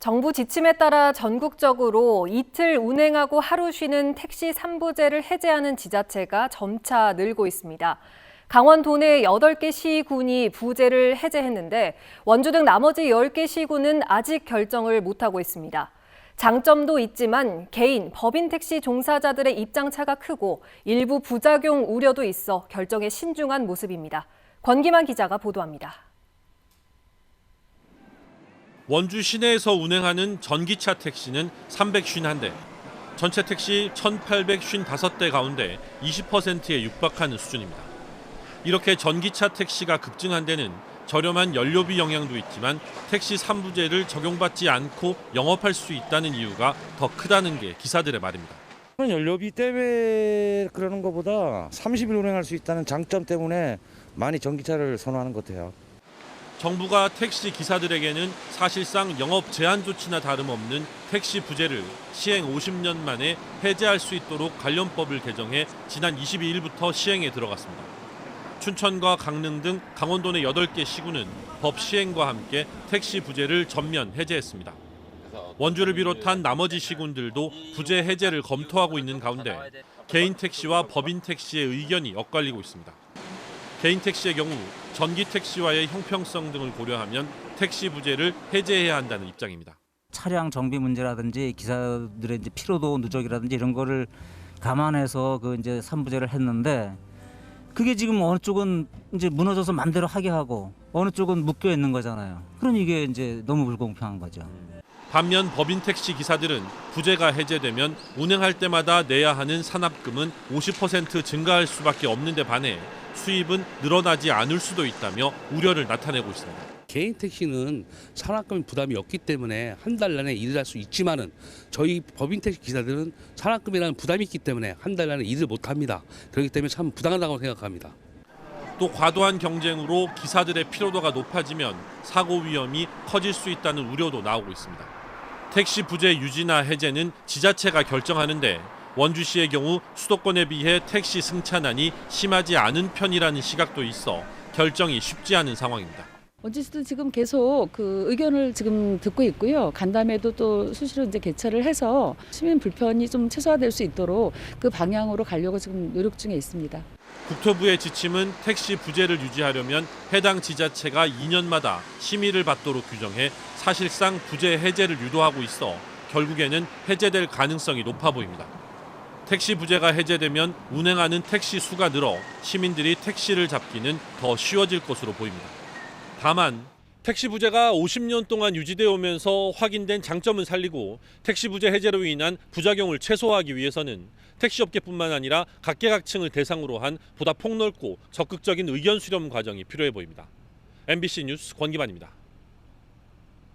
정부 지침에 따라 전국적으로 이틀 운행하고 하루 쉬는 택시 3부제를 해제하는 지자체가 점차 늘고 있습니다. 강원도 내 8개 시군이 부제를 해제했는데 원주 등 나머지 10개 시군은 아직 결정을 못하고 있습니다. 장점도 있지만 개인, 법인 택시 종사자들의 입장차가 크고 일부 부작용 우려도 있어 결정에 신중한 모습입니다. 권기만 기자가 보도합니다. 원주 시내에서 운행하는 전기차 택시는 351대, 전체 택시 1,855대 가운데 20%에 육박하는 수준입니다. 이렇게 전기차 택시가 급증한 데는 저렴한 연료비 영향도 있지만 택시 3부제를 적용받지 않고 영업할 수 있다는 이유가 더 크다는 게 기사들의 말입니다. 연료비 때문에 그러는 것보다 30일 운행할 수 있다는 장점 때문에 많이 전기차를 선호하는 것 같아요. 정부가 택시 기사들에게는 사실상 영업 제한 조치나 다름없는 택시 부제를 시행 50년 만에 해제할 수 있도록 관련법을 개정해 지난 22일부터 시행에 들어갔습니다. 춘천과 강릉 등 강원도 내 8개 시군은 법 시행과 함께 택시 부제를 전면 해제했습니다. 원주를 비롯한 나머지 시군들도 부제 해제를 검토하고 있는 가운데 개인 택시와 법인 택시의 의견이 엇갈리고 있습니다. 개인 택시의 경우 전기 택시와의 형평성 등을 고려하면 택시 부제를 해제해야 한다는 입장입니다. 차량 정비 문제라든지 기사들의 이제 피로도 누적이라든지 이런 거를 감안해서 그 이제 삼부제를 했는데 그게 지금 어느 쪽은 이제 무너져서 맘대로 하게 하고 어느 쪽은 묶여 있는 거잖아요. 그러니 이게 이제 너무 불공평한 거죠. 반면 법인 택시 기사들은 부제가 해제되면 운행할 때마다 내야 하는 산업금은 50% 증가할 수밖에 없는데 반해 수입은 늘어나지 않을 수도 있다며 우려를 나타내고 있습니다. 개인 택시는 산악금 부담이 없기 때문에 한달 내내 일을 할 수 있지만은 저희 법인 택시 기사들은 산악금이라는 부담이 있기 때문에 한달 내내 일을 못 합니다. 그렇기 때문에 참 부당하다고 생각합니다. 또 과도한 경쟁으로 기사들의 피로도가 높아지면 사고 위험이 커질 수 있다는 우려도 나오고 있습니다. 택시 부재 유지나 해제는 지자체가 결정하는데 원주시의 경우 수도권에 비해 택시 승차난이 심하지 않은 편이라는 시각도 있어 결정이 쉽지 않은 상황입니다. 원주시도 지금 계속 그 의견을 지금 듣고 있고요. 간담회도 또 수시로 이제 개최를 해서 시민 불편이 좀 최소화될 수 있도록 그 방향으로 가려고 지금 노력 중에 있습니다. 국토부의 지침은 택시 부재를 유지하려면 해당 지자체가 2년마다 심의를 받도록 규정해 사실상 부재 해제를 유도하고 있어 결국에는 해제될 가능성이 높아 보입니다. 택시 부재가 해제되면 운행하는 택시 수가 늘어 시민들이 택시를 잡기는 더 쉬워질 것으로 보입니다. 다만 택시 부재가 50년 동안 유지되어 오면서 확인된 장점은 살리고 택시 부재 해제로 인한 부작용을 최소화하기 위해서는 택시업계뿐만 아니라 각계각층을 대상으로 한 보다 폭넓고 적극적인 의견 수렴 과정이 필요해 보입니다. MBC 뉴스 권기만입니다.